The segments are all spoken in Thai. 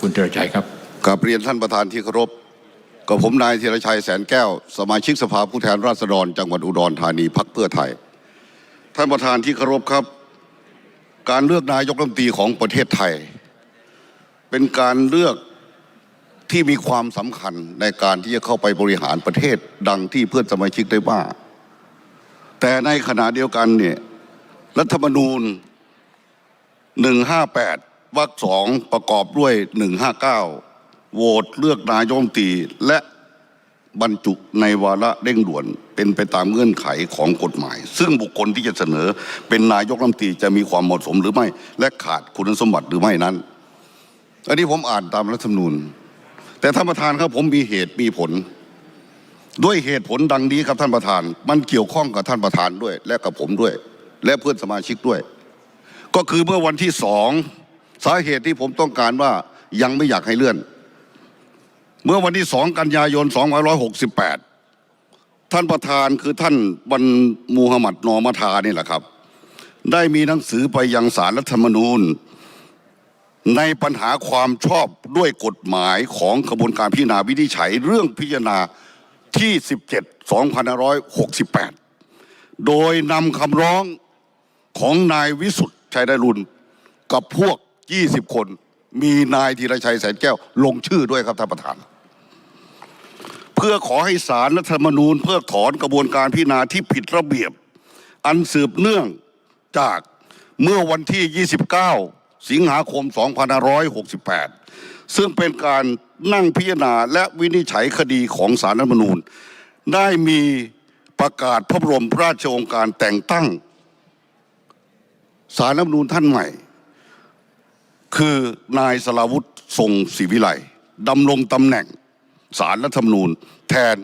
คุณเจริญชัยครับกับเรียนท่านประธานที่เคารพกับผมนายธีรชัยแสนแก้ว สมาชิกสภาผู้แทนราษฎร จังหวัดอุดรธานีพักเพื่อไทย ท่านประธานที่เคารพครับ การเลือกนายกรัฐมนตรีของประเทศไทย เป็นการเลือกที่มีความสำคัญในการที่จะเข้าไปบริหารประเทศดังที่เพื่อนสมาชิกได้ว่าแต่ในขณะเดียวกันเนี่ยรัฐธรรมนูญ 158 วรรคสองประกอบด้วย159โหวตเลือกนายกรัฐมตีและบรรจุในวาระเร่งด่วน เป็นไปตามเงื่อนไขของกฎหมาย ซึ่งบุคคลที่จะเสนอเป็นนายกรัฐมนตรีจะมีความเหมาะสมหรือไม่ และขาดคุณสมบัติหรือไม่นั้น อันนี้ผมอ่านตามรัฐธรรมนูญ แต่ท่านประธานครับผมมีเหตุมีผล ด้วยเหตุผลดังนี้ครับท่านประธาน มันเกี่ยวข้องกับท่านประธานด้วย และกับผมด้วย และเพื่อนสมาชิกด้วย ก็คือเมื่อวันที่สอง สาเหตุที่ผมต้องการว่ายังไม่อยากให้เลื่อน เมื่อวันที่สองกันยายน2568ท่านประธานคือท่านบันมูฮัมหมัดนอมัทานี่แหละครับ ได้มีหนังสือไปยังสารรัฐธรรมนูญ ในปัญหาความชอบด้วยกฎหมายของกระบวนการพิจารณาวินิจฉัยเรื่องพิจารณาที่ 17 2568 โดยนำคำร้องของนายวิสุทธิ์ชัยไดรุนกับพวก 20 คน มีนายธีรชัยแสนแก้ว ลงชื่อด้วยครับท่านประธาน เพื่อขอให้สารรัฐธรรมนูญ เพื่อถอนกระบวนการพิจารณาที่ผิดระเบียบ อันสืบเนื่องจากเมื่อวันที่ 29 สิงหาคม 2568 ซึ่งเป็นการนั่งพิจารณาและวินิจฉัยคดีของสารรัฐธรรมนูญ ได้มีประกาศพระบรมราชโองการแต่งตั้งสารรัฐธรรมนูญท่านใหม่ คือนายสลาวุฒิทรงศรีวิไลดำรงตำแหน่งสารรัฐธรรมนูญ แทน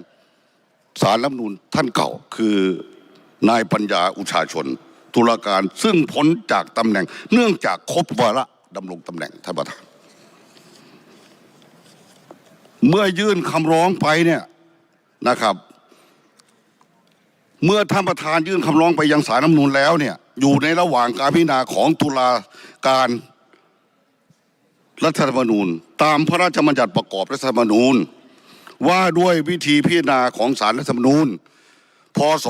สารรัฐธรรมนูญท่านเก่า คือนายปัญญาอุชาชนตุลาการซึ่งพ้นจากตำแหน่ง เนื่องจากครบวาระดำรงตำแหน่งท่านประธานเมื่อยื่นคำร้องไปเนี่ยนะครับ เมื่อท่านประธานยื่นคำร้องไปยังสารรัฐธรรมนูญแล้วเนี่ยอยู่ในระหว่างการพิจารณาของตุลาการ รัฐธรรมนูญ ตามพระราชบัญญัติประกอบรัฐธรรมนูญ ว่าด้วยวิธีพิจารณาของสารรัฐธรรมนูญ พศ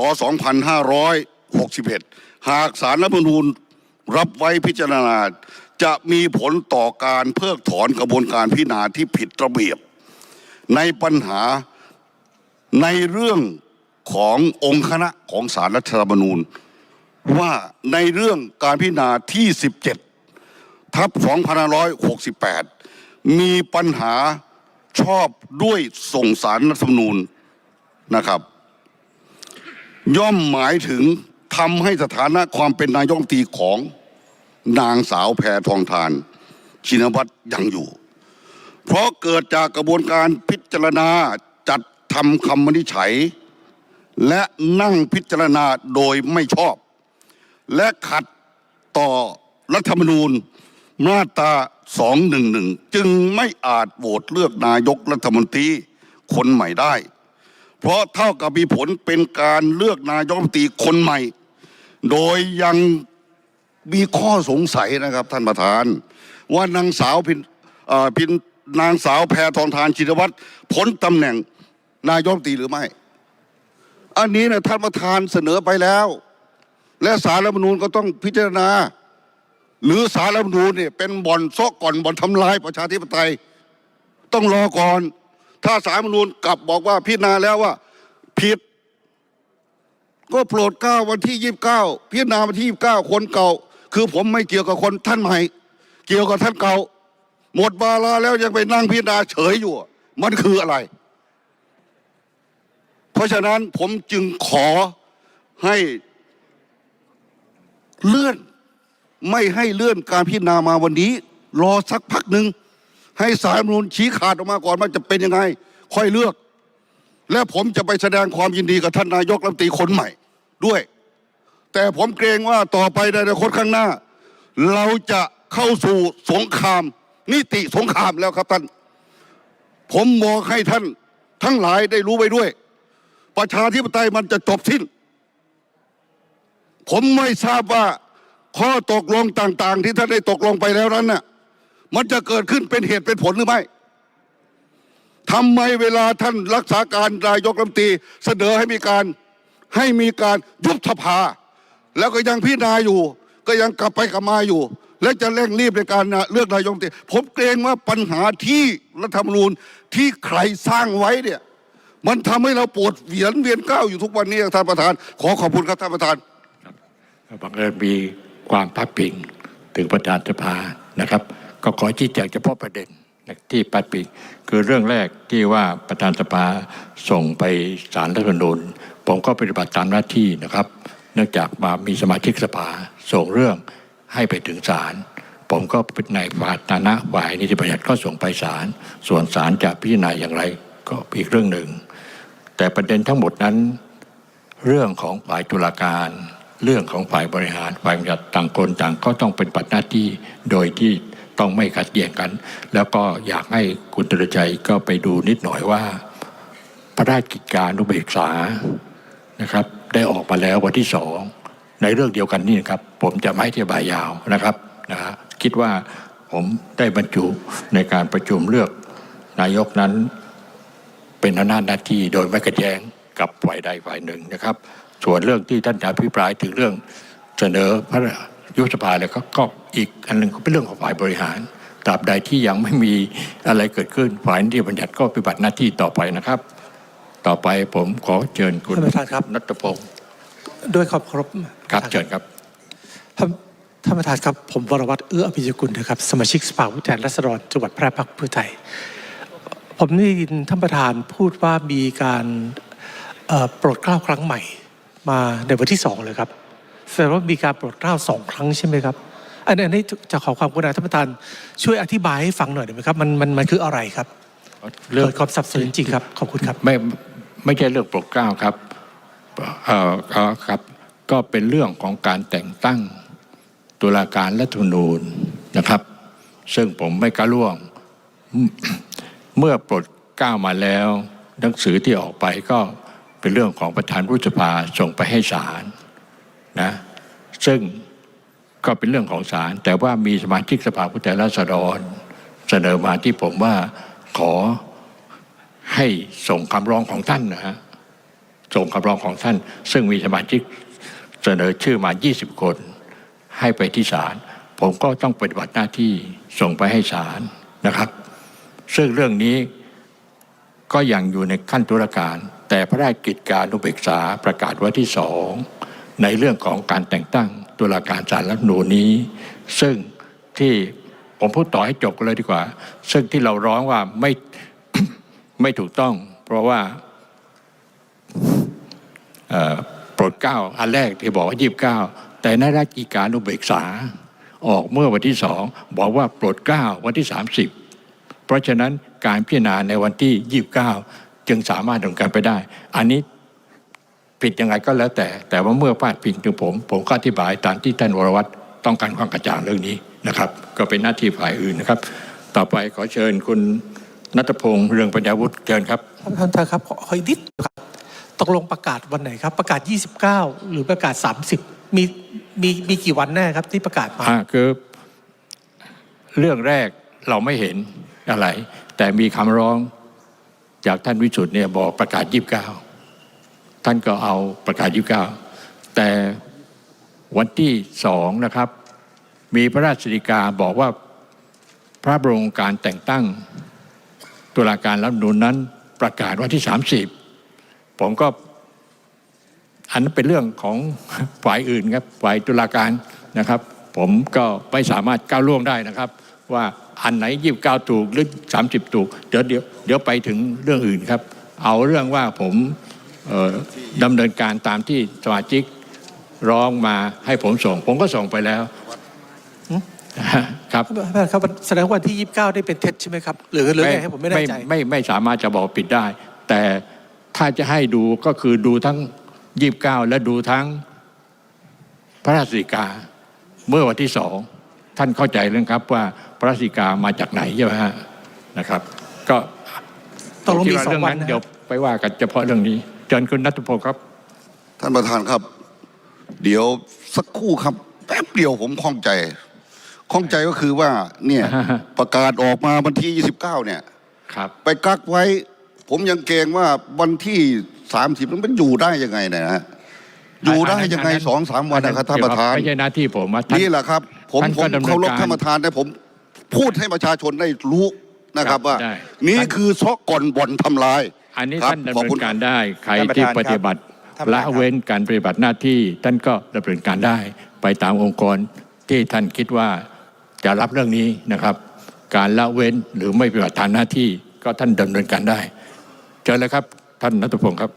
2561 หากสารรัฐธรรมนูญรับไว้พิจารณาจะมีผลต่อการเพิกถอนกระบวนการพิจารณาที่ผิดระเบียบ ในปัญหาในเรื่องขององค์คณะของสารรัฐธรรมนูญ ว่าในเรื่องการพิจารณาที่ 17 ทับ2568มีปัญหาชอบด้วยส่งสารรัฐธรรมนูญนะครับ ย่อมหมายถึงทำให้สถานะความเป็นนายกตีของนางสาวแพทองทาน ชินวัตรยังอยู่ เพราะเกิดจากกระบวนการพิจารณาจัดทำคำวินิจฉัย และนั่งพิจารณาโดยไม่ชอบ และขัดต่อรัฐธรรมนูญ มาตรา211 จึงไม่อาจโหวตเลือกนายกรัฐมนตรีคนใหม่ได้ เพราะเท่ากับมีผลเป็นการเลือกนายกรัฐมนตรีคนใหม่ โดยยังมีข้อสงสัยนะครับท่านประธาน ว่านางสาวพินพินนางสาวแพทองทานชินวัตรพ้นตำแหน่งนายกรัฐมนตรีหรือไม่ อันนี้นะท่านประธานเสนอไปแล้ว และสารรัฐมนูญก็ต้องพิจารณา หรือสารรัฐธรรมนูญเนี่ยเป็นบ่อนซอกก่อนบ่อนทำลายประชาธิปไตย ต้องรอก่อน ถ้าสารรัฐธรรมนูญกลับบอกว่าพิจารณาแล้วว่าผิด ก็โปรดเกล้าวันที่ยี่สิบเก้าพิจารณาวันที่ยี่สิบเก้าคนเก่า คือผมไม่เกี่ยวกับคนท่านใหม่ เกี่ยวกับท่านเก่า หมดวาระแล้วยังไปนั่งพิจารณาเฉยอยู่ มันคืออะไร เพราะฉะนั้นผมจึงขอให้เลื่อน ไม่ให้เลื่อนการพิจารณามาวันนี้ รอสักพักหนึ่งให้สารรัฐธรรมนูญชี้ขาดออกมาก่อนว่าจะเป็นยังไง ค่อยเลือก และผมจะไปแสดงความยินดีกับท่านนายกรัฐมนตรีคนใหม่ด้วย แต่ผมเกรงว่าต่อไปในอนาคตข้างหน้า เราจะเข้าสู่สงคราม นิติสงครามแล้วครับท่าน ผมบอกให้ท่านทั้งหลายได้รู้ไว้ด้วย ประชาธิปไตยมันจะจบสิ้น ผมไม่ทราบว่า ข้อตกลงต่างๆ ที่ท่านได้ตกลงไปแล้วนั้นน่ะมันจะเกิดขึ้นเป็นเหตุเป็นผลหรือไม่ทำไมเวลาท่านรักษาการนายกรัฐมนตรีเสนอให้มีการให้มีการยุบสภา แล้วก็ยังพิจารณาอยู่ ก็ยังกลับไปกลับมาอยู่ และจะเร่งรีบในการเลือกนายกรัฐมนตรีผมเกรงว่าปัญหาที่รัฐธรรมนูญที่ใครสร้างไว้เนี่ยมันทำให้เราปวดเวียนเวียนก้าวอยู่ทุกวันนี้ท่านประธาน ขอขอบคุณครับท่านประธานบังเอิญมี ความพัดพิงถึงประธานสภานะครับ ก็ขอชี้แจงเฉพาะประเด็นที่พัดพิงคือเรื่องแรกที่ว่าประธานสภาส่งไปศาลรัฐธรรมนูญผมก็ปฏิบัติตามหน้าที่นะครับ เนื่องจากมามีสมาชิกสภาส่งเรื่องให้ไปถึงศาลผมก็เป็นในฝ่ายฐานะฝ่ายนิติบัญญัติก็ส่งไปศาลส่วนศาลจะพิจารณาอย่างไรก็อีกเรื่องหนึ่ง แต่ประเด็นทั้งหมดนั้น เรื่องของฝ่ายตุลาการ เรื่องของฝ่ายบริหารฝ่ายบริหารต่างคนต่างก็ต้องเป็นปัดหน้าที่โดยที่ต้องไม่ขัดแย้งกัน แล้วก็อยากให้คุณตรชัยก็ไปดูนิดหน่อยว่า พระราชกิจการอุเบกษานะครับ ได้ออกมาแล้ววันที่สองในเรื่องเดียวกันนี่นะครับ ผมจะไม่อธิบายยาวนะครับนะฮะคิดว่าผมได้บรรจุในการประชุมเลือกนายกนั้น เป็นอำนาจหน้าที่โดยไม่ขัดแย้งกับฝ่ายใดฝ่ายหนึ่งนะครับ ส่วนเรื่องที่ท่านอภิปรายถึงเรื่องเสนอพระยุบสภาเลยก็ก็อีกอันหนึ่งก็เป็นเรื่องของฝ่ายบริหารตราบใดที่ยังไม่มีอะไรเกิดขึ้นฝ่ายนิติบัญญัติก็ปฏิบัติหน้าที่ต่อไปนะครับ ต่อไปผมขอเชิญคุณท่านประธานครับนัทพงศ์ด้วยความเคารพครับเชิญครับท่านท่านประธานครับผมวรวัตรเอื้ออภิญกุลนะครับสมาชิกสภาผู้แทนราษฎรจังหวัดแพร่พรรคเพื่อไทยผมได้ยินท่านประธานพูดว่ามีการเอ่อโปรดเกล้าครั้งใหม่ มาในวันที่สองเลยครับแสดงว่ามีการโปรดเกล้าสองครั้งใช่ไหมครับ อันนี้อันนี้จะขอความกรุณาท่านประธาน ช่วยอธิบายให้ฟังหน่อยได้ไหมครับมันมันมันคืออะไรครับเรื่องเกิดความสับสนจริงๆครับขอบคุณครับไม่ไม่ใช่เรื่องโปรดเกล้าครับเอ่อเอ่อครับ ก็เป็นเรื่องของการแต่งตั้งตุลาการรัฐธรรมนูญนะครับ ซึ่งผมไม่กล้าล่วง เมื่อปลดเกล้ามาแล้ว หนังสือที่ออกไปก็ เป็นเรื่องของประธานรุษภาส่งไปให้ศาลนะซึ่งก็เป็นเรื่องของศาลแต่ว่ามีสมาชิกสภาผู้แทนราษฎร เสนอมาที่ผมว่าขอให้ส่งคำร้องของท่านนะฮะส่งคำร้องของท่าน ซึ่งมีสมาชิกเสนอชื่อมา 20 คน ให้ไปที่ศาลผมก็ต้องปฏิบัติหน้าที่ส่งไปให้ศาลนะครับ ซึ่งเรื่องนี้ก็ยังอยู่ในขั้นตุลาการ แต่พระราชกิจการอุเบกษาประกาศไว้ที่สองในเรื่องของการแต่งตั้งตุลาการศาลรัฐนูนี้ ซึ่งที่ผมพูดต่อให้จบกันเลยดีกว่า ซึ่งที่เราร้องว่าไม่ไม่ถูกต้อง เพราะว่าโปรดเกล้าอันแรกที่บอกว่ายี่บเก้าแต่ในราชกิจการอุเบกษาออกเมื่อวันที่สองบอกว่าโปรดเกล้าวันที่สามสิบเพราะฉะนั้นการพิจารณาในวันที่ยี่บเก้า จึงสามารถดำเนินการไปได้ อันนี้ผิดยังไงก็แล้วแต่ แต่ว่าเมื่อพาดพิงถึงผม ผมก็อธิบายตามที่ท่านวรวัตรต้องการความกระจ่างเรื่องนี้นะครับ ก็เป็นหน้าที่ฝ่ายอื่นนะครับ ต่อไปขอเชิญคุณนัทพงศ์เรืองปัญญาวุฒิเชิญครับท่านท่านท่านครับขอขออีกนิดครับตกลงประกาศวันไหนครับ ประกาศ 29 หรือประกาศ 30 มีมีมีกี่วันแน่ครับที่ประกาศมาอ่าคือเรื่องแรกเราไม่เห็นอะไร แต่มีคำร้อง จากท่านวิสุทธ์เนี่ยบอกประกาศยี่บเก้าท่านก็เอาประกาศยี่บเก้าแต่วันที่สองนะครับ มีพระราชกิกาบอกว่าพระบรมการแต่งตั้งตุลาการรัฐธรรมนูญนั้นประกาศวันที่สามสิบผมก็อันนั้นเป็นเรื่องของฝ่ายอื่นครับฝ่ายตุลาการนะครับ ผมก็ไม่สามารถก้าวล่วงได้นะครับ ว่าอันไหนยี่บเก้าถูกหรือสามสิบถูกเดี๋ยวเดี๋ยวเดี๋ยวไปถึงเรื่องอื่นครับ เอาเรื่องว่าผมเอ่อดำเนินการตามที่สมาชิกร้องมาให้ผมส่ง ผมก็ส่งไปแล้วครับท่านประธานครับแสดงว่าวันที่29ได้เป็นเท็จใช่ไหมครับ หรือหรือไงให้ผมไม่แน่ใจไม่ไม่สามารถจะบอกปิดได้ แต่ถ้าจะให้ดูก็คือดูทั้งยี่บเก้าและดูทั้งพระราชสีกาเมื่อวันที่สอง ท่านเข้าใจเรื่องครับว่าพระราชสีกามาจากไหนใช่ไหมฮะนะครับ ก็ตกลงมีผมคิดาสองเรื่องวันนั้นนะเดี๋ยวไปว่ากันเฉพาะเรื่องนี้เชิญคุณนัทพงศ์ครับ ท่านประธานครับ เดี๋ยวสักครู่ครับ แป๊บเดียวผมข้องใจข้องใจก็คือว่าเนี่ยประกาศออกมาวันที่ 29 เนี่ยครับไปกักไว้ ผมยังเกรงว่าวันที่ 30มันอยู่ได้ยังไงเนะฮะอยู่ได้ยังไงสองสามวันนะครับท่านประธานไม่ใช่หน้าที่ผมว่าท่านนี่แหละครับ ผมท่านผก็มดำเนินเคารพการท่านประธานแต่ผมพูดให้ประชาชนได้รู้นะครับครับว่าได้นี่ท่านคือซอกก่อนบ่อนทำลาย อันนี้ครับท่านดำขอบเนิคุนณการได้ใครท่านประที่ธานปฏิบัติท่านประธานละครับเว้นการปฏิบัติหน้าที่ท่านก็ดำเนินการได้ ไปตามองค์กรที่ท่านคิดว่าจะรับเรื่องนี้นะครับ การละเว้นหรือไม่ปฏิบัติตามหน้าที่ก็ท่านดำเนินการได้ เจอเลยครับ ท่านนัทพงศ์ครับ